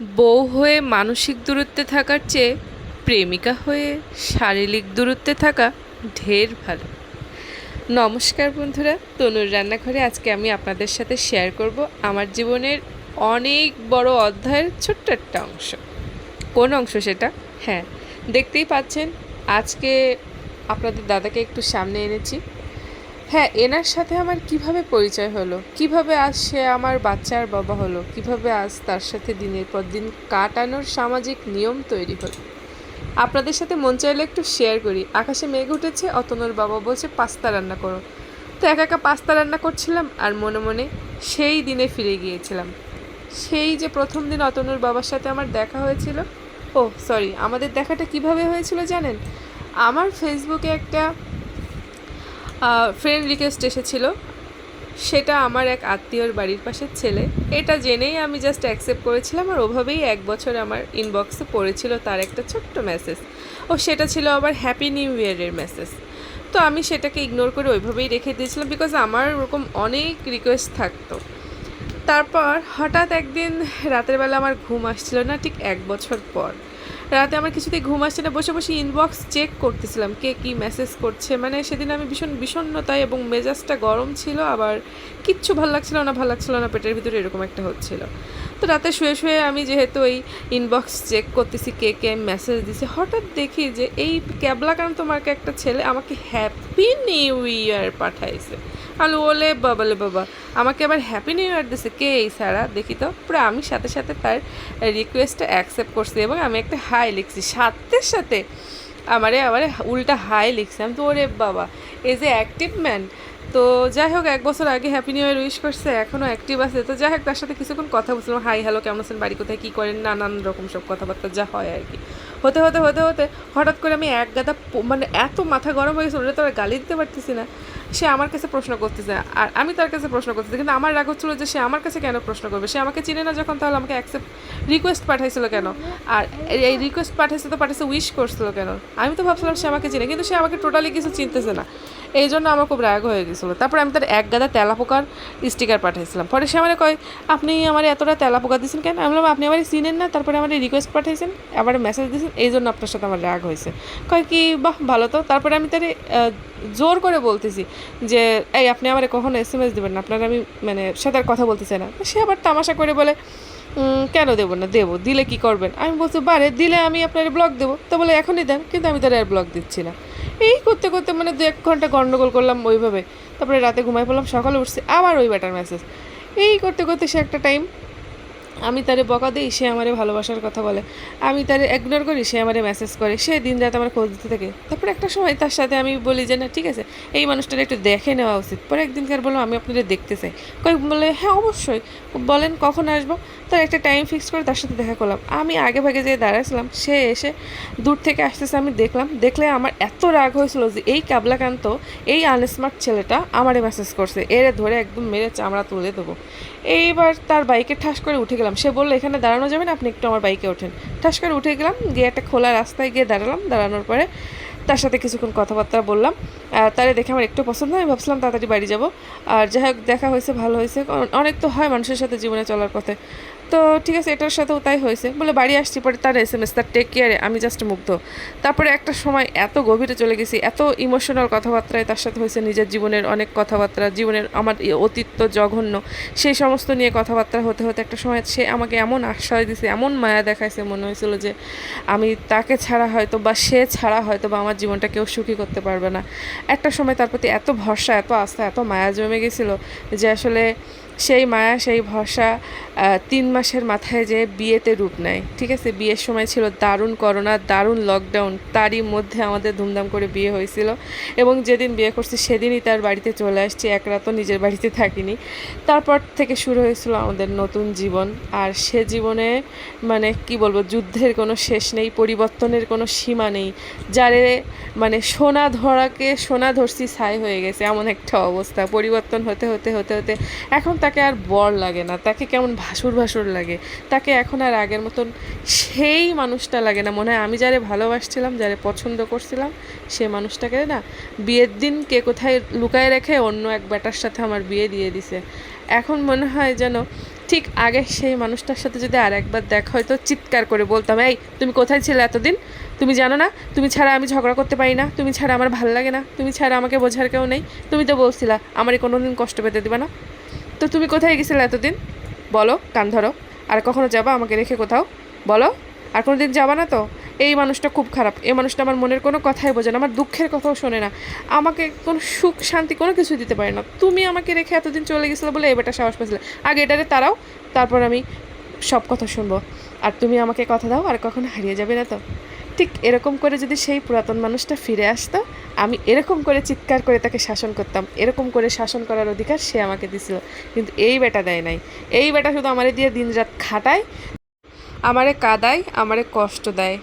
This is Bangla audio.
বউ হয়ে মানসিক দূরত্বে থাকার চেয়ে প্রেমিকা হয়ে শারীরিক দূরত্বে থাকা ঢের ভালো। নমস্কার বন্ধুরা, তনুর রান্নাঘরে আজকে আমি আপনাদের সাথে শেয়ার করব আমার জীবনের অনেক বড় অধ্যায়ের ছোট্ট একটা অংশ। কোন অংশ সেটা? হ্যাঁ দেখতেই পাচ্ছেন, আজকে আপনাদের দাদাকে একটু সামনে এনেছি। হ্যাঁ এনার সাথে আমার কীভাবে পরিচয় হলো? কীভাবে আজ সে আমার বাচ্চার বাবা হলো? কীভাবে আজ তার সাথে দিনের পর দিন কাটানোর সামাজিক নিয়ম তৈরি হলো? আপনাদের সাথে মন চাইলে একটু শেয়ার করি। আকাশে মেঘ উঠেছে, অতনুর বাবা বলছে, পাস্তা রান্না করো। তো একা একা পাস্তা রান্না করছিলাম আর মনে মনে সেই দিনে ফিরে গিয়েছিলাম। সেই যে প্রথম দিন অতনুর বাবার সাথে আমার দেখা হয়েছিল ও সরি আমাদের দেখাটা কীভাবে হয়েছিল জানেন? আমার ফেসবুকে একটা ফ্রেন্ড রিকোয়েস্ট এসেছিল। সেটা আমার এক আত্মীয়র বাড়ির পাশের ছেলে। এটা জেনেই আমি জাস্ট অ্যাকসেপ্ট করেছিলাম আর ওভাবেই এক বছর আমার ইনবক্সে পড়েছিল তার একটা ছোট্ট মেসেজ ও, সেটা ছিল আবার হ্যাপি নিউ ইয়ারের মেসেজ তো আমি সেটাকে ইগনোর করে ওইভাবেই রেখে দিয়েছিলাম বিকজ আমার ওরকম অনেক রিকোয়েস্ট থাকতো। তারপর হঠাৎ একদিন রাতের বেলা আমার ঘুম আসছিল না, ঠিক এক বছর পর। রাতে আমার কিছুতেই ঘুম আসছে না। বসে বসে ইনবক্স চেক করতেছিলাম কে কি মেসেজ করছে। মানে সেদিন আমি ভীষণ বিষণ্ণতায় এবং মেজাজটা গরম ছিল, আবার কিচ্ছু ভালো লাগছিল না, ভালো লাগছিল না, পেটের ভিতরে এরকম একটা হচ্ছিল। তো রাতে শুয়ে শুয়ে আমি যেহেতু ওই ইনবক্স চেক করতেছি, কে কে মেসেজ দিছে, হঠাৎ দেখি যে এই ক্যাবলাকান্ত মার্কে একটা ছেলে আমাকে হ্যাপি নিউ ইয়ার পাঠাইছে। আমি বাবা লে বাবা আমাকে আবার হ্যাপি নিউ ইয়ার দিছে। কে এই সারা? দেখি তো। পুরো আমি সাথে সাথে তার রিকোয়েস্টটা অ্যাকসেপ্ট করছি এবং আমি একটা হাই লিখছি। সাথে সাথে আমারে আবার উল্টা হাই লিখছি আমি তো ওরে বাবা এজ এ অ্যাক্টিভ ম্যান তো যাই হোক, এক বছর আগে হ্যাপি নিউ ইয়ার উইশ করছে এখনও অ্যাক্টিভ আছে। তো যাই হোক, তার সাথে কিছুক্ষণ কথা বলছিলাম। হাই হ্যালো কেমন আছেন? বাড়ি কোথায়? কী করেন? নানান রকম সব কথাবার্তা যা হয় আর কি। হতে হতে হতে হতে, হঠাৎ করে আমি এক গাদা মানে এত মাথা গরম হয়ে গেছে, ওটা তো আর গালি দিতে পারতেছি না। সে আমার কাছে প্রশ্ন করতেছে। আর আমি তার কাছে প্রশ্ন করতেছি। কিন্তু আমার রাগ হচ্ছিল যে সে আমার কাছে কেন প্রশ্ন করবে? সে আমাকে চিনে না যখন, তাহলে আমাকে অ্যাকসেপ্ট রিকোয়েস্ট পাঠাইছিল কেন? আর এই- রিকোয়েস্ট পাঠাইছে তো পাঠাইছে উইশ করছিল কেন? আমি তো ভাবছিলাম সে আমাকে চিনে, কিন্তু সে আমাকে টোটালি কিছু চিনতেছে না। এই জন্য আমার খুব রাগ হয়ে গেছিল। তারপরে আমি তার এক গাদা তেলা পোকার স্টিকার পাঠিয়েছিলাম পরে সে আমার কয়, আপনি আমার এতটা তেলা পোকা দিয়েছেন কেন? আমি বললাম, আপনি আমার চিনেন না, তারপরে আমার রিকোয়েস্ট পাঠিয়েছেন আবার মেসেজ দিয়েছেন এই জন্য আপনার সাথে আমার রাগ হয়েছে। কয়, কি, বাহ, ভালো তো। তারপরে আমি তার জোর করে বলতেছি যে, এই, আপনি আমার কখনো এস এম এস দেবেন না, আপনার আমি মানে সাথে আর কথা বলতে চাই না। সে আবার তামাশা করে বলে কেন দেবো না? দেবো, দিলে কি করবেন? আমি বলছি, বারে, দিলে আমি আপনার ব্লগ দেবো। তো বলে, এখনই দেন। কিন্তু আমি তার আর ব্লগ দিচ্ছি না। এই করতে করতে মানে দু এক ঘণ্টা গণ্ডগোল করলাম ওইভাবে। তারপরে রাতে ঘুমাই পড়লাম, সকালে উঠছি, আবার ওই ব্যাটার মেসেজ এই করতে করতে সে একটা টাইম আমি তারে বকা দিই, সে আমারে ভালোবাসার কথা বলে। আমি তারে ইগনোর করি, সে আমারে মেসেজ করে। সে দিন রাত আমার খোঁজ দিতে থাকে। তারপরে একটা সময় তার সাথে আমি বলি যে, না, ঠিক আছে। এই মানুষটার একটু দেখে নেওয়া উচিত। পরে একদিনকার বললাম, আমি আপনাদের দেখতে চাই। কয়েক বলে হ্যাঁ অবশ্যই। বলেন, কখন আসব? তার একটা টাইম ফিক্স করে তার সাথে দেখা করলাম। আমি আগে ভাগে যে দাঁড়াইছিলাম, সে এসে দূর থেকে আসতেছে, আমি দেখলাম। দেখলে আমার এত রাগ হয়েছিল যে, এই কাবলাকান্ত, এই আনস্মার্ট ছেলেটা আমারে মেসেজ করছে। এরে ধরে একদম মেরে চামড়া তুলে দেবো। এইবার তার বাইকে ঠাস করে উঠে গেলাম সে বলল, এখানে দাঁড়ানো যাবে না, আপনি একটু আমার বাইকে ওঠেন। ঠাস করে উঠে গেলাম, গিয়ে একটা খোলা রাস্তায় গিয়ে দাঁড়ালাম। দাঁড়ানোর পরে তার সাথে কিছুক্ষণ কথাবার্তা বললাম। তারে দেখে আমার একটু পছন্দ হয় ভাবছিলাম তাড়াতাড়ি বাড়ি যাব। আর যাই হোক, দেখা হয়েছে, ভালো হয়েছে। অনেক তো হয় মানুষের সাথে জীবনে চলার পথে। তো ঠিক আছে, এটার সাথেও তাই হয়েছে। বলে বাড়ি আসছি, পরে তার এস এম এস তার টেক কেয়ারে আমি জাস্ট মুগ্ধ। তারপরে একটা সময় এত গভীরে চলে গেছি, এত ইমোশনাল কথাবার্তায় তার সাথে হয়েছে নিজের জীবনের অনেক কথাবার্তা, জীবনের আমার অতীত জঘন্য, সেই সমস্ত নিয়ে কথাবার্তা হতে হতে একটা সময় সে আমাকে এমন আশ্রয় দিছে, এমন মায়া দেখাইছে, মনে হয়েছিল যে আমি তাকে ছাড়া হয়তো বা, সে ছাড়া হয়তো বা আমার জীবনটা কেউ সুখী করতে পারবে না। একটা সময় তার প্রতি এত ভরসা, এত আস্থা, এত মায়া জমে গেছিল যে আসলে সেই মায়া, সেই ভরসা তিন মাসের মাথায় যে বিয়েতে রূপ নেয়। ঠিক আছে? বিয়ের সময় ছিল দারুণ করোনা, দারুণ লকডাউন তারই মধ্যে আমাদের ধুমধাম করে বিয়ে হয়েছিল। এবং যেদিন বিয়ে করছি, সেদিনই তার বাড়িতে চলে আসছি। এক রাতও নিজের বাড়িতে থাকিনি। তারপর থেকে শুরু হয়েছিল আমাদের নতুন জীবন। আর সে জীবনে মানে কি বলব, যুদ্ধের কোনো শেষ নেই, পরিবর্তনের কোনো সীমা নেই। যারে মানে সোনা ধরাকে, সোনা ধরছি ছাই হয়ে গেছে। এমন একটা অবস্থা। পরিবর্তন হতে হতে হতে হতে। এখন তাকে আর বর লাগে না, তাকে কেমন ভাসুর ভাসুর লাগে, তাকে এখন আর আগের মতন সেই মানুষটা লাগে না। মনে হয় আমি যারে ভালোবাসছিলাম, যারে পছন্দ করছিলাম, সে মানুষটাকে না বিয়ের দিন কে কোথায় লুকায় রেখে অন্য এক ব্যাটার সাথে আমার বিয়ে দিয়ে দিছে। এখন মনে হয় যেন ঠিক আগে সেই মানুষটার সাথে যদি আর একবার দেখা হয়তো চিৎকার করে বলতাম, এই, তুমি কোথায় ছিলে এতদিন? তুমি জানো না? তুমি ছাড়া আমি ঝগড়া করতে পারি না। তুমি ছাড়া আমার ভালো লাগে না। তুমি ছাড়া আমাকে বোঝার কেউ নেই। তুমি তো বলছিলা, আমারই কোনো দিন কষ্ট পেতে দিবা না। তো তুমি কোথায় গেছিলে এতদিন? বলো, কান ধরো। আর কখনো যাবা আমাকে রেখে কোথাও? বলো, আর কোনো দিন যাবা না তো? এই মানুষটা খুব খারাপ। এই মানুষটা আমার মনের কোনো কথাই বোঝে না, আমার দুঃখের কথাও শোনে না। আমাকে কোনো সুখ, শান্তি কোনো কিছু দিতে পারে না। তুমি আমাকে রেখে এতদিন চলে গেছিলে বলে এবারটা সাহস পেয়েছিলে। আগে এটারে তারাও তারপর আমি সব কথা শুনব। আর তুমি আমাকে কথা দাও, আর কখনো হারিয়ে যাবে না তো? ঠিক এরকম করে যদি সেই পুরাতন মানুষটা ফিরে আসতো, আমি এরকম করে চিৎকার করে তাকে শাসন করতাম। এরকম করে শাসন করার অধিকার সে আমাকে দিছিল। কিন্তু এই বেটা দেয় নাই। এই বেটা শুধু আমারে দিয়ে দিন রাত খাটায়, আমারে কাদায়, আমারে কষ্ট দেয়।